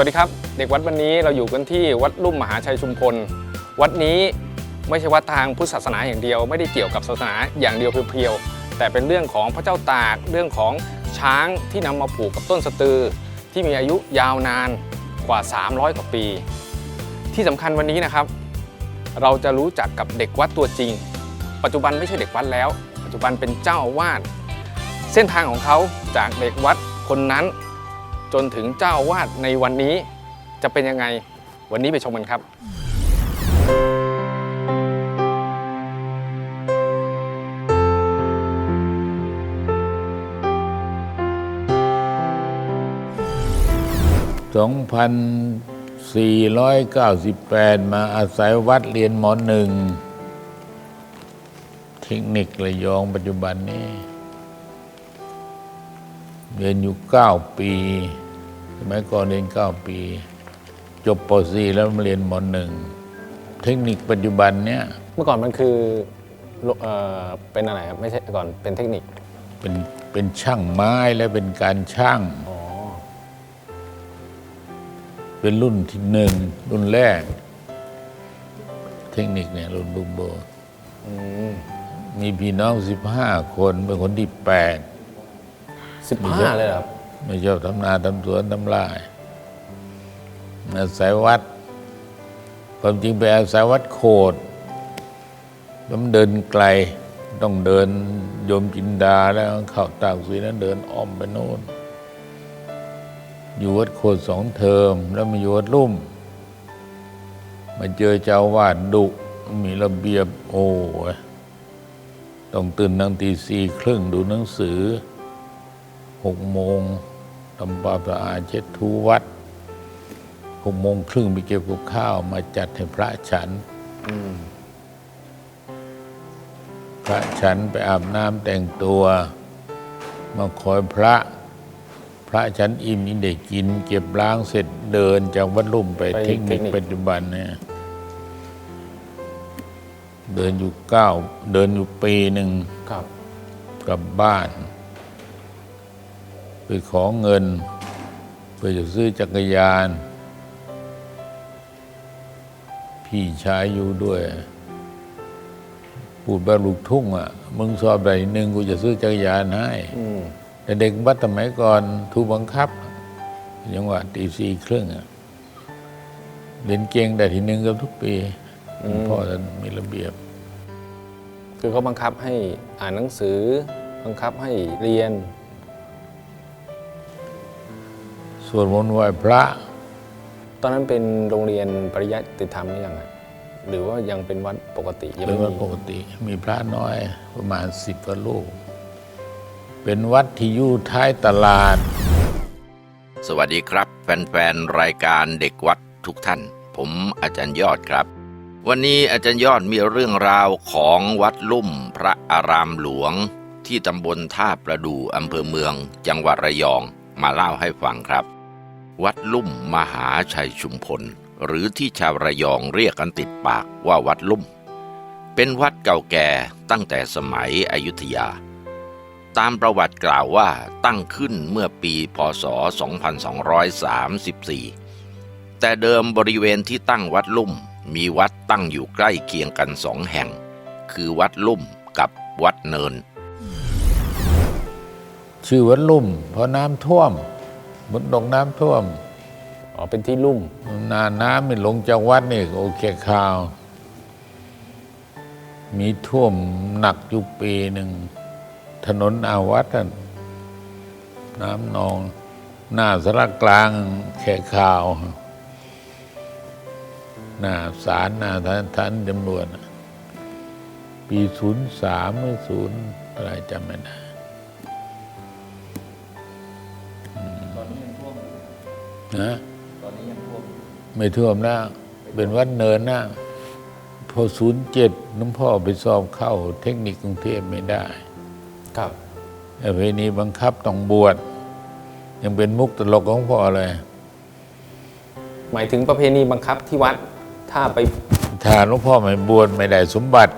วัสดีครับ เด็กวัดวันนี้เราอยู่กันที่วัดลุ่มมหาชัยชุมพล วัดนี้ไม่ใช่วัดทางพุทธศาสนาอย่างเดียว ไม่ได้เกี่ยวกับศาสนาอย่างเดียวเพียวๆแต่เป็นเรื่องของพระเจ้าตากเรื่องของช้างที่นำมาผูกกับต้นสะตือ ที่มีอายุยาวนานกว่า 300 กว่าปี ที่สำคัญวันนี้นะครับ เราจะรู้จักกับเด็กวัดตัวจริง ปัจจุบันไม่ใช่เด็กวัดแล้ว ปัจจุบันเป็นเจ้าอาวาสเส้นทางของเขาจากเด็กวัดคนนั้น จนถึงเจ้าวาดในวันนี้จะเป็นยังไงวันนี้ไปชมกันครับ 2498 มาอาศัยวัดเรียนหมอหนึ่ง เทคนิคระยองปัจจุบันนี้ เรียนอยู่ 9 ปีสมัยก่อนเรียน 9 ปี จบป .4 แล้วมาเรียนหมอหนึ่งเทคนิคปัจจุบันเนี้ยเมื่อก่อนมันคือเอ่อเป็นอะไรครับไม่ใช่ก่อนเป็นเทคนิคเป็นเป็นช่างไม้และเป็นการช่างอ๋อเป็นรุ่นที่หนึ่งรุ่นแรก เทคนิคเนี่ยรุ่นบุกโบอืมมีพี่น้อง15คนเป็นคนที่8 สิบห้าเลยเหรอครับ ไม่ชอบทำนาทำสวนทำลายอาศัยวัด ความจริงไปอาศัยวัดโคดแล้วมันเดินไกล ต้องเดินโยมจินดาแล้วเข้าตากสีนั้นเดินอ้อมไปโน่น อยู่วัดโคดสองเทอม แล้วมาอยู่วัดลุ่ม มาเจอเจ้าอาวาดดุ มีระเบียบโอ้ยต้องตื่นตั้งตีสี่ครึ่งดูหนังสือ หกโมงทำความสะอาดเช็ดทูวัดหกโมงครึ่งไปเก็บกับข้าว มาจัดให้พระฉันอืมพระฉันไปอาบน้ำแต่งตัว มาคอยพระ พระฉันอิ่มนี่ได้กิน เก็บล้างเสร็จเดินจากวัดลุ่มไปเทคนิคปัจจุบันเนี่ยเดินอยู่เก้า เดินอยู่ปีหนึ่งครับกลับบ้าน ไปขอเงิน เพื่อจะซื้อจักรยาน พี่ชายอยู่ด้วยพูดแบบลูกทุ่งอะ มึงสอบได้หนึ่งกูจะซื้อจักรยานให้อืมแต่เด็กบัดสมัยก่อนถูกบังคับยังว่าตีสี่ครึ่งอะเรียนเก่งได้ทีหนึ่งกับทุกปีพ่อท่านมีระเบียบ คือเขาบังคับให้อ่านหนังสือ บังคับให้เรียน สวดมนต์ไหว้พระ ตอนนั้นเป็นโรงเรียนปริยัติธรรมหรือยังอะหรือว่ายังเป็นวัดปกติยังเป็นไม่วัดมีปกติมีพระน้อยประมาณสิบกว่าลูก เป็นวัดที่อยู่ท้ายตลาด สวัสดีครับ แฟนๆ รายการเด็กวัดทุกท่าน ผมอาจารย์ยอดครับ วันนี้อาจารย์ยอดมีเรื่องราวของวัดลุ่มพระอารามหลวง ที่ตำบลท่าประดู่อำเภอเมือง จังหวัดระยองมาเล่าให้ฟังครับ วัดลุ่มมหาชัยชุมพล หรือที่ชาวระยองเรียกกันติดปากว่าวัดลุ่ม เป็นวัดเก่าแก่ตั้งแต่สมัยอยุธยา ตามประวัติกล่าวว่าตั้งขึ้นเมื่อปีพศ 2234 แต่เดิมบริเวณที่ตั้งวัดลุ่ม มีวัดตั้งอยู่ใกล้เคียงกันสองแห่ง คือวัดลุ่มกับวัดเนิน ชื่อวัดลุ่มเพราะน้ำท่วม บนดงน้ำท่วมอ๋อเป็นที่ลุ่มหนาน้ำมันลงจากวัดนี่ก็โอเคข่าว มีท่วมหนักอยู่ปีหนึ่ง ถนนอาวัดนั่นน้ำนอง หน้าสารกลางแค่ข่าว หน้าศาลหน้าท่านท่านจำนวนน่ะปีศูนย์สามหรือศูนย์อะไรจำไม่ได้ นะไม่ท่วมแล้วเป็นวัดเนินนะพอศูนย์เจ็ดน้องพ่อไปสอบเข้าเทคนิคกรุงเทพไม่ได้ ครับประเพณีบังคับต้องบวชยังเป็นมุกตลกของพ่อเลย หมายถึงประเพณีบังคับที่วัด ถ้าไปถ้าหลวงพ่อไม่บวชไม่ได้สมบัติ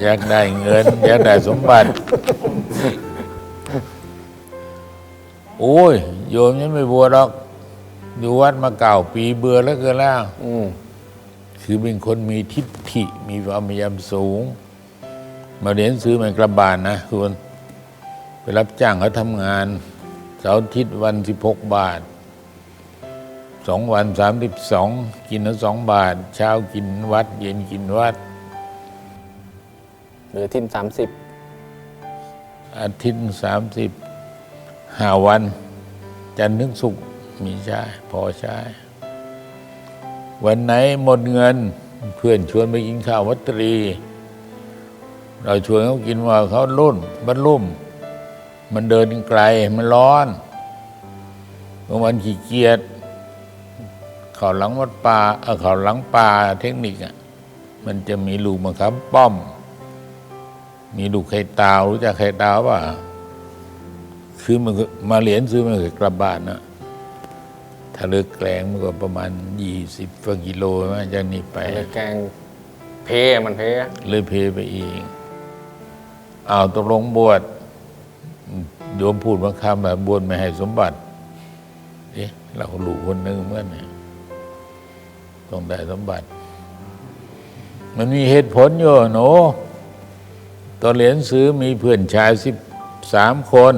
อยากได้เงิน อยากได้สมบัติ โอ้ย โยมยังไม่บวชหรอก อยู่วัดมาเก่าปีเบื่อแล้วเกินแล้วอืมคือเป็นคนมีทิฏฐิมีความพยายามสูง มาเรียนซื้อมันกระบาลนะคุณไปรับจ้างเขาทำงาน เสาร์อาทิตย์วันสิบหกบาทสองวันสามสิบสองกินละสองบาท เช้ากินวัด เย็นกินวัดเหลือทิมสามสิบอาทิตย์สามสิบ ห้าวัน จันทร์ถึงศุกร์มีใช้พอใช้ วันไหนหมดเงินเพื่อนชวนไปกินข้าววัตรี เราชวนเขากินว่าเขาลุ่นบ้านลุ่ม มันเดินไกลมันร้อนบางวันขี้เกียจเขาหลังวัดป่าเออเขาหลังป่าเทคนิคอะมันจะมีลูกมะขามป้อม มีลูกไข่ดาวรู้จักไข่ดาวป่ะ คือมันก็มาเหรียญซื้อมันเคยกลับบ้านนะถ้าเลิกแกลงมันก็ประมาณยี่สิบกิโลนะจากนี้ไปเลยแกงเพมันเพเลยเพไปอีกอ้าวตกลงบวชโยมพูดบางคำแบบบวชไม่ให้สมบัติเอ๊ะเราก็รู้คนหนึ่งเหมื่อนเนี่ยต้องได้สมบัติ มันมีเหตุผลอยู่หนูตอนเรียนซื้อมีเพื่อนชายสิบสามคน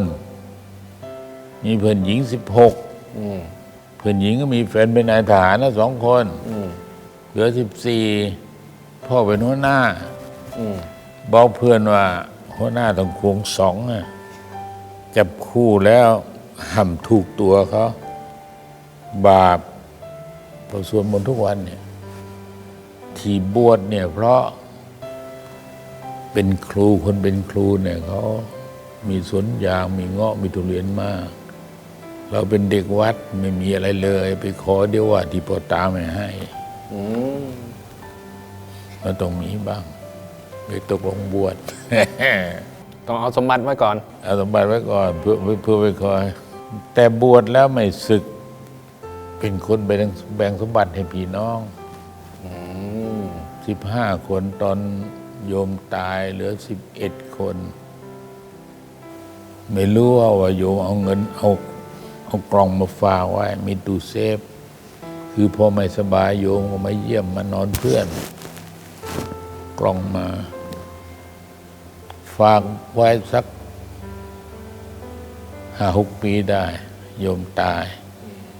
มีเพื่อนหญิงสิบหกอืมเพื่อนหญิงก็มีแฟนเป็นนายทหารนะสองคนอืมเหลือสิบสี่พ่อเป็นหัวหน้าอืมบอกเพื่อนว่าหัวหน้าต้องควงสองอะจับคู่แล้วห้ามถูกตัวเขาบาปพอสวดมนต์ทุกวันเนี่ย ที่บวชเนี่ย เพราะ เป็นครูคนเป็นครูเนี่ยเขามีสวนยางมีเงาะมีทุเรียนมาก เราเป็นเด็กวัดไม่มีอะไรเลย ไปขอเดี๋ยวว่าที่พ่อตาไม่ให้อืมมันต้องมีบ้างไปตกลงบวชต้องเอาสมบัติไว้ก่อน เอาสมบัติไว้ก่อน เพื่อเพื่อไปคอย แต่บวชแล้วไม่ศึก เป็นคนไปแบ่งสมบัติให้พี่น้องอืมสิบห้าคนตอนโยมตายเหลือสิบเอ็ดคน ไม่รู้ว่าว่าโยมเอาเงินเอา เอากล่องมาฝากไว้ มีตู้เซฟ คือพอไม่สบายโยมก็มาเยี่ยมมานอนเพื่อน กล่องมา ฝากไว้สักห้าหกปีได้ โยมตาย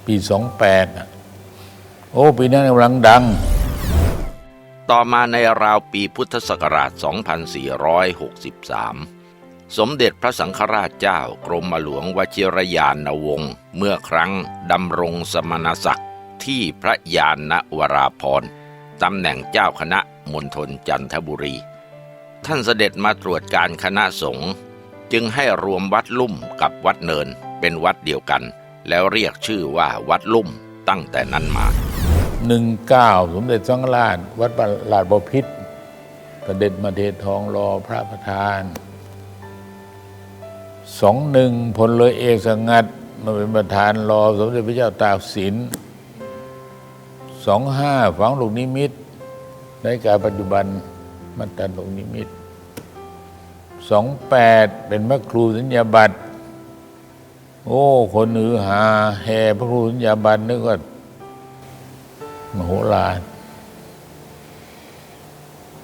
ปีสองแปดโอ้ ปีนั้นกำลังดัง ต่อมาในราวปีพุทธศักราช 2463 สมเด็จพระสังฆราชเจ้ากรมหลวงวชิรยานวงศ์เมื่อครั้งดำรงสมณศักดิ์ที่พระยานนวราพรตำแหน่งเจ้าคณะมณฑลจันทบุรี ท่านเสด็จมาตรวจการคณะสงฆ์จึงให้รวมวัดลุ่มกับวัดเนินเป็นวัดเดียวกัน แล้วเรียกชื่อว่าวัดลุ่มตั้งแต่นั้นมาหนึ่งเก้าสมเด็จสังฆราช วัดลาดบพิษเสด็จมาเทศทองรอพระประธาน สองหนึ่งพลเรือเอกสงัดมาเป็นประธานรอสมเด็จพระเจ้าตากสินสองห้าฝังลูกนิมิตในการปัจจุบันมันตันลูกนิมิตสองแปดเป็นพระครูสัญญาบัตร โอ้ คนหือหาแห่พระครูสัญญาบัตรนึกว่ามโหฬาร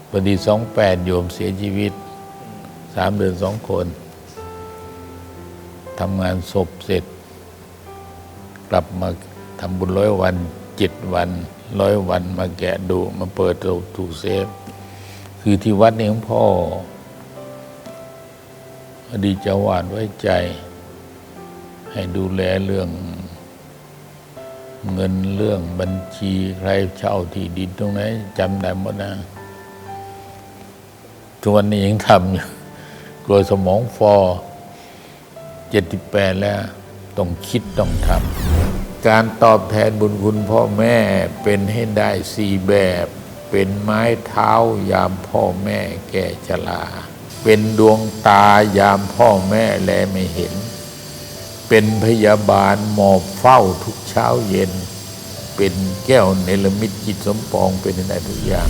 พอดีสองแปดโยมเสียชีวิตสามเดือนสองคน ทำงานศพเสร็จ กลับมาทำบุญร้อยวันเจ็ดวันร้อยวันมาแกะดูมาเปิดตู้ถูเซฟ คือที่วัดนี้ของพ่อ อดีตเจ้าวาดไว้ใจ ให้ดูแลเรื่อง เงินเรื่องบัญชีใครเช่าที่ดินตรงไหนจำได้หมดนะทุกวันนี้ยังทำอยู่กลัวสมองฟอ เจ็ดสิบแปดแล้วต้องคิดต้องทำการตอบแทนบุญคุณพ่อแม่เป็นให้ได้สี่แบบ เป็นไม้เท้ายามพ่อแม่แก่ชราเป็นดวงตายามพ่อแม่แลไม่เห็น เป็นพยาบาลหมอบเฝ้าทุกเช้าเย็น เป็นแก้วเนรมิตจิตสมปองเป็นได้ทุกอย่าง